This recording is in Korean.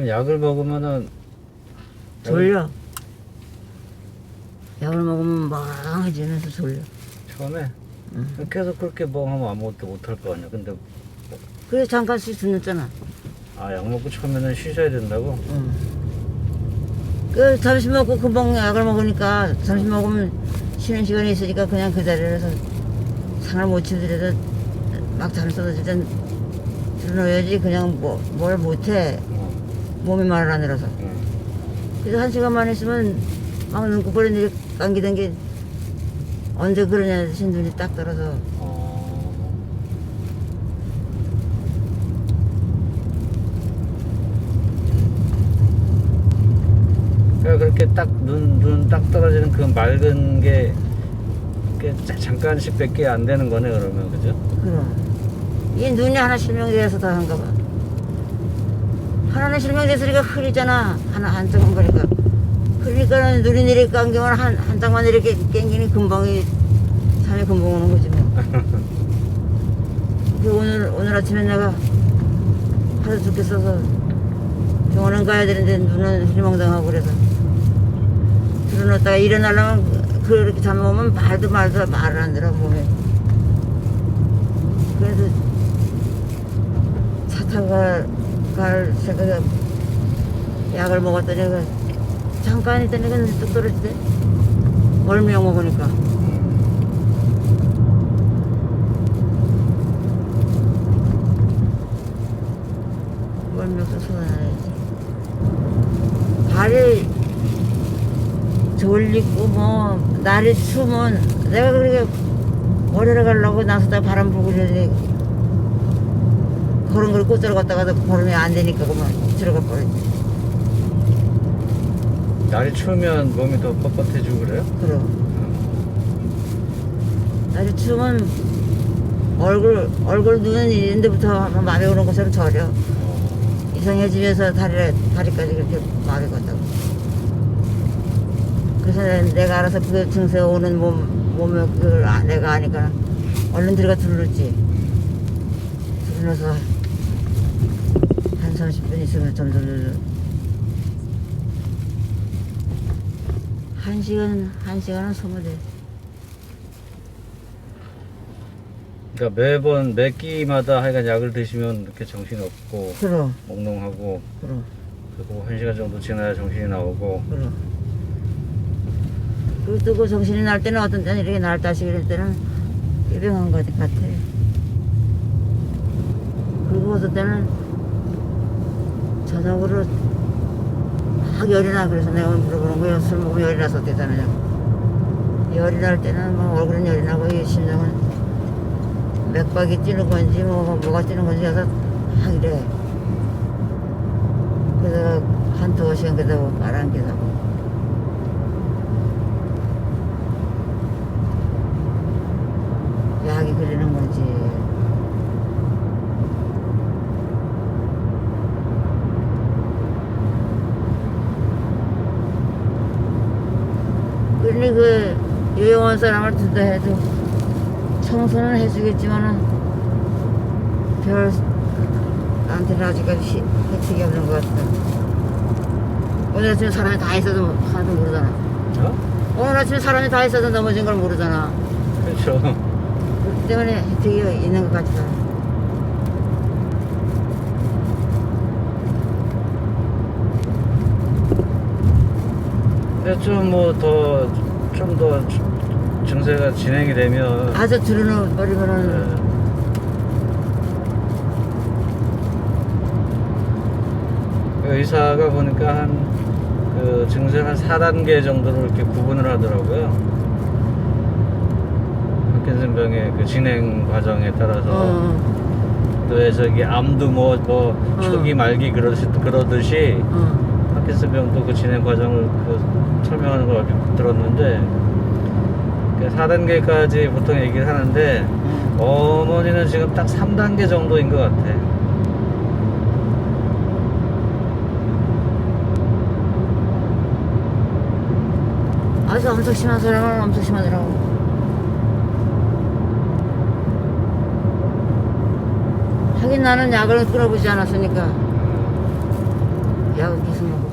그럼 약을 먹으면은 졸려. 약을 먹으면 멍해지면서 졸려. 처음에 응. 계속 그렇게 멍하면 아무것도 못할 거 아니야. 근데 그래 잠깐씩 듣는잖아. 아 약 먹고 처음에는 쉬셔야 된다고. 응. 그 점심 먹고 금방 약을 먹으니까 점심 먹으면 쉬는 시간이 있으니까 그냥 그 자리에서 상을 못 치더라도 막잠 쏟아질 땐 들어놓아야지 그냥 뭐, 뭘 못해. 어, 몸이 말을 안 들어서. 응. 그래서 한 시간만 있으면 막 내리 감기던 게 언제 그러냐 듯이 눈이 딱 떨어서 어, 그러니까 그렇게 딱 눈 눈 딱 떨어지는 그 맑은 게 그게 자- 잠깐씩 밖에 안 되는 거네 그러면 그죠? 그럼 이 눈이 하나 실명돼서 더 한가 봐 하나는 실명돼서니까 흐리잖아. 하나 한쪽은 그러니까 눈이 내리 감기면 한, 한 장만 이렇게 깽기니 금방이 잠이 금방 오는 거지 뭐. 그 오늘 오늘 아침에 내가 하도 죽겠어서 병원은 가야 되는데 눈은 희망당하고 그래서 들어놓다가 일어나려면 그렇게 잠오면 말도 말도 말을 안 들어 몸에. 그래서 차 타고 갈, 갈 생각에 약을 먹었더니 그 잠깐 있더니 그뚝 떨어지대 멀미약 먹으니까. 멀미약도 쏟아내야지. 발이 졸리고 뭐 날이 추우면 내가 그렇게 머리를 가려고 나서다 바람 불고 이러니 그런 걸 꽂으러 갔다가도 걸음이 안 되니까 그만 들어가 버렸지. 날이 추우면 몸이 더 뻣뻣해지고 그래요? 그럼. 날이 추우면 얼굴 얼굴 눈은 이런 데부터 한번 마비 오는 것처럼 저려. 어, 이상해지면서 다리를 다리까지 그렇게 마비 갔다고. 그래서 내가 알아서 그 증세 오는 몸 몸을 그걸 아- 내가 아니까 얼른 들어가 둘렀지. 둘러서 한 30분 있으면 점점 점점 한 시간 한 시간은 소모돼. 그러니까 매번 매 끼마다 하여간 약을 드시면 이렇게 정신이 없고 그럼. 몽롱하고 그럼. 그리고 한 시간 정도 지나야 정신이 나오고 그럼. 그리고 또그 정신이 날 때는 어떤 때는 이렇게 날 다시 이럴 때는 입병한 것 같아. 그리고 어떤 때는 저녁으로 막 열이 나. 그래서 내가 물어보는 거야 술 먹으면 열이 나서 어떻게 사느냐고. 열이 날 때는 뭐 얼굴은 열이 나고 이 심장은 맥박이 뛰는 건지 뭐 뭐가 뛰는 건지 해서 막 이래. 그래서 한 두어 시간 그러다 말안 기다고 약이 그리는 거지 그러니 그 유용한 사람을 둔다 해도 청소는 해주겠지만은 별 나한테는 아직까지 시- 혜택이 없는 것 같아 오늘 아침에 사람이 다 있어도 하나도 모르잖아 어? 오늘 아침에 사람이 다 있어도 넘어진 걸 모르잖아 그렇죠. 그렇기 때문에 혜택이 있는 것 같아 근데 좀뭐더 좀 더 증세가 진행이 되면 아주 들어놓 버리면은 네. 그 의사가 보니까 한 그 증세 한 4단계 정도로 이렇게 구분을 하더라고요. 파킨슨병의 그 진행 과정에 따라서 어, 또왜 저기 암도 뭐, 뭐 어. 초기 말기 그러듯이, 그러듯이 어. 파킨슨병도 그 진행 과정을 그 설명하는 걸 들었는데 4단계까지 보통 얘기를 하는데 어. 어머니는 지금 딱 3단계 정도인 것 같아. 아주 엄청 심한 사람은 엄청 심하더라고. 하긴 나는 약을 끊어보지 않았으니까 약은 계속 먹고